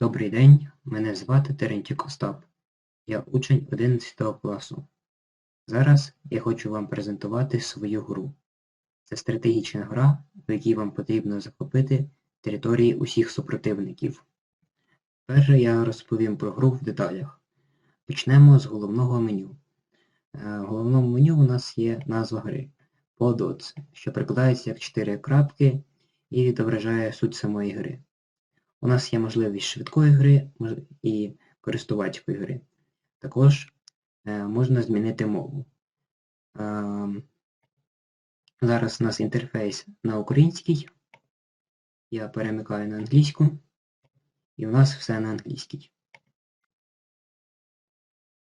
Добрий день, мене звати Терентюк Остап. Я учень 11 класу. Зараз я хочу вам презентувати свою гру. Це стратегічна гра, в якій вам потрібно захопити території усіх супротивників. Перше я розповім про гру в деталях. Почнемо з головного меню. Е, В головному меню у нас є назва гри Poddots, що прикладається як 4 крапки і відображає суть самої гри. У нас є можливість швидкої гри і користувацької гри. Також е, можна змінити мову. Ем, Зараз у нас інтерфейс на українській. Я перемикаю на англійську. І у нас все на англійській.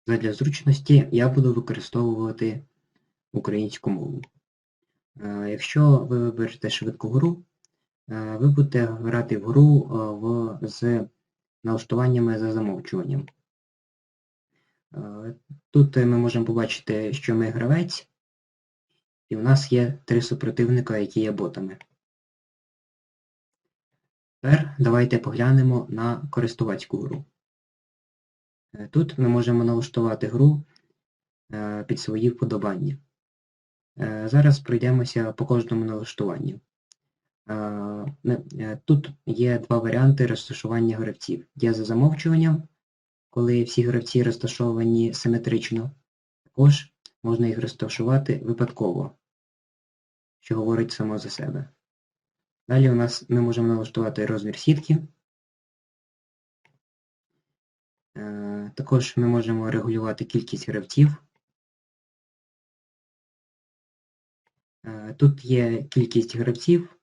Задля зручності я буду використовувати українську мову. Е, Якщо ви виберете швидку гру, ви будете грати в гру е, в, з налаштуваннями за замовчуванням. Е, Тут ми можемо побачити, що ми гравець, і у нас є три супротивника, які є ботами. Тепер давайте поглянемо на користувацьку гру. Е, Тут ми можемо налаштувати гру е, під свої вподобання. Е, Зараз пройдемося по кожному налаштуванню. Е, Тут є два варіанти розташування гравців. Є за замовчуванням, коли всі гравці розташовані симетрично. Також можна їх розташувати випадково, що говорить само за себе. Далі у нас ми можемо налаштувати розмір сітки. Е, Також ми можемо регулювати кількість гравців. Е, Тут є кількість гравців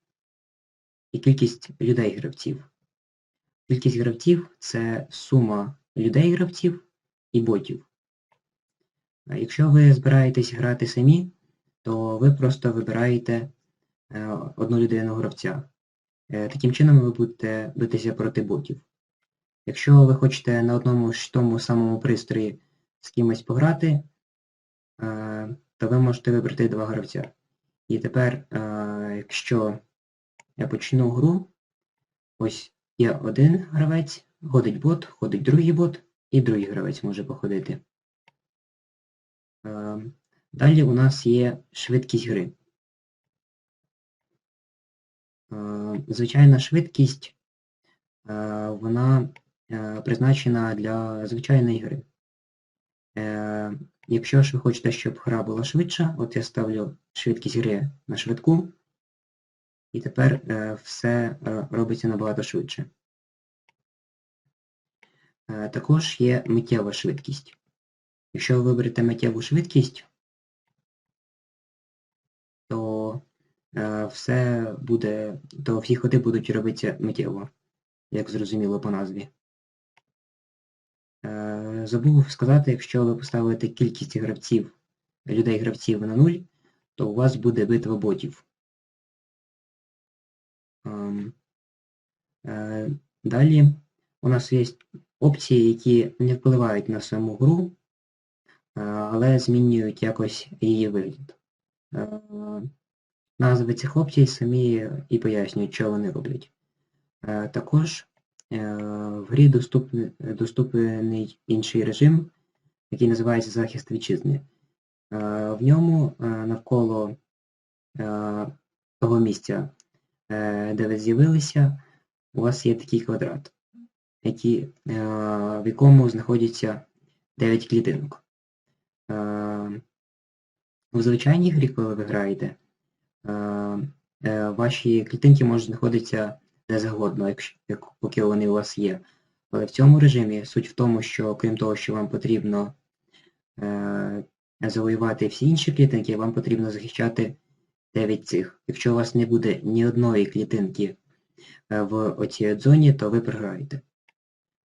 і кількість людей-гравців. Кількість гравців це сума людей-гравців і ботів. Е, Якщо ви збираєтесь грати самі, то ви просто вибираєте е, одну людину гравця. Е, Таким чином ви будете битися проти ботів. Якщо ви хочете на одному ж тому самому пристрої з кимось пограти, то ви можете вибрати два гравця. І тепер, якщо я почну гру, ось є один гравець, ходить бот, ходить другий бот, і другий гравець може походити. Е, Далі у нас є швидкість гри. Е, Звичайна швидкість, е, вона е, призначена для звичайної гри. Е, Якщо ж ви хочете, щоб гра була швидша, от я ставлю швидкість гри на швидку, і тепер е, все е, робиться набагато швидше. Е, Також є миттєва швидкість. Якщо ви виберете миттєву швидкість, то все буде, то всі ходи будуть робитися миттєво, як зрозуміло по назві. Забув сказати, якщо ви поставите кількість гравців, людей-гравців на 0, то у вас буде битва ботів. Е, Далі у нас є опції, які не впливають на саму гру, е, але змінюють якось її вигляд. Е, Назви цих опцій самі і пояснюють, що вони роблять. Також в грі доступний, доступний інший режим, який називається захист вітчизни. В ньому навколо того місця, де ви з'явилися, у вас є такий квадрат, який, е, в якому знаходяться 9 клітинок. Е, У звичайній грі, коли ви граєте, е, е, ваші клітинки можуть знаходитися де завгодно, поки вони у вас є. Але в цьому режимі суть в тому, що крім того, що вам потрібно е, завоювати всі інші клітинки, вам потрібно захищати 9 цих. Якщо у вас не буде ні одної клітинки е, в оцій зоні, то ви програєте.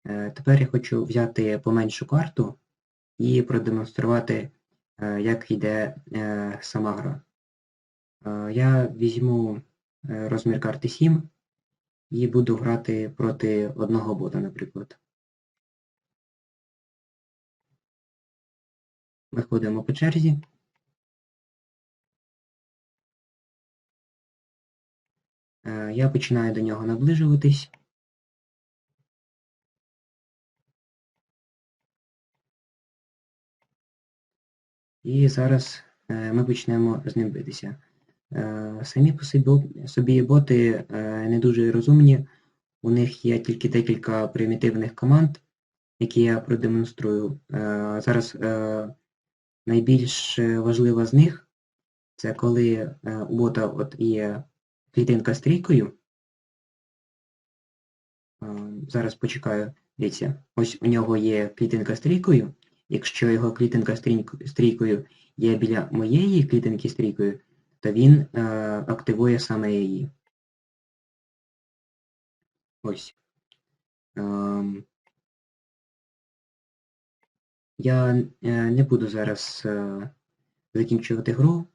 Е, Тепер я хочу взяти поменшу карту і продемонструвати, е, як йде сама гра. Я візьму розмір карти 7 і буду грати проти одного бота, наприклад. Ми ходимо по черзі. Е, я починаю до нього наближуватись. І зараз е, ми почнемо з ним битися. Е, самі по собі боти не дуже розумні. У них є тільки декілька примітивних команд, які я продемонструю. Зараз найбільш важлива з них це коли у бота от є клітинка з трійкою. Е, Зараз почекаю. Дивіться, ось у нього є клітинка з трійкою. Якщо його клітинка з трійкою є біля моєї клітинки з трійкою, то він е, активує саме її. Ось. Ем, я е, не буду зараз е, закінчувати гру,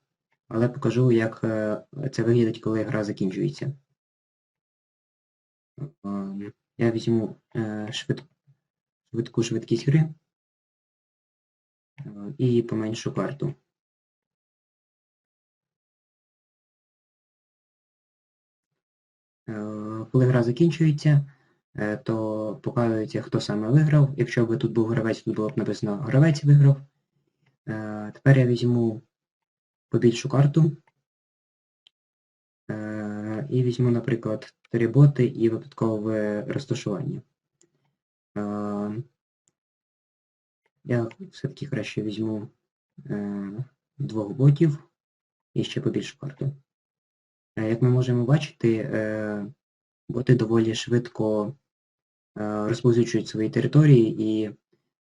але покажу, як е, це виглядить, коли гра закінчується. Ем, Я візьму е, швидку швидкість гри е, і поменшу карту. Е, Коли гра закінчується, е, то показується, хто саме виграв. Якщо б тут був гравець, тут було б написано гравець виграв. Е, Тепер я візьму побільшу карту. Е, І візьму, наприклад, три боти і випадкове розташування. Е, Я все-таки краще візьму е, двох ботів і ще побільшу карту. Як ми можемо бачити, боти доволі швидко розповсюджують свої території, і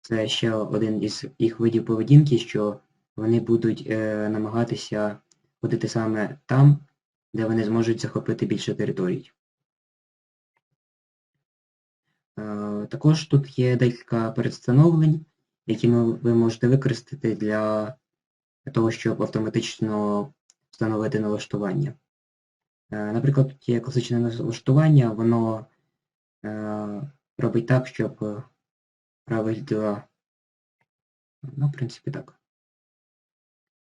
це ще один із їх видів поведінки, що вони будуть е, намагатися ходити саме там, де вони зможуть захопити більше територій. Е, Також тут є декілька передстановлень, які ви можете використати для того, щоб автоматично встановити налаштування. Е, Наприклад, тут є класичне налаштування, воно робить так, щоб виглядала, ну, в принципі, так.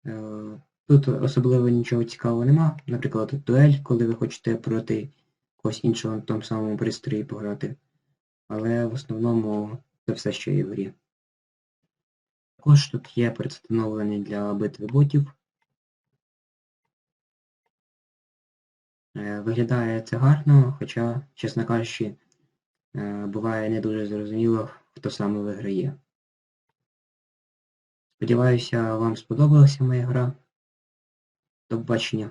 Е, Тут особливо нічого цікавого нема. Наприклад, дуель, коли ви хочете проти когось іншого на тому самому пристрої пограти. Але в основному це все, що є в грі. Також тут є предстановлений для битви ботів. Е, Виглядає це гарно, хоча, чесно кажучи, е, буває не дуже зрозуміло, хто саме виграє. Сподіваюся, вам сподобалася моя гра. До побачення.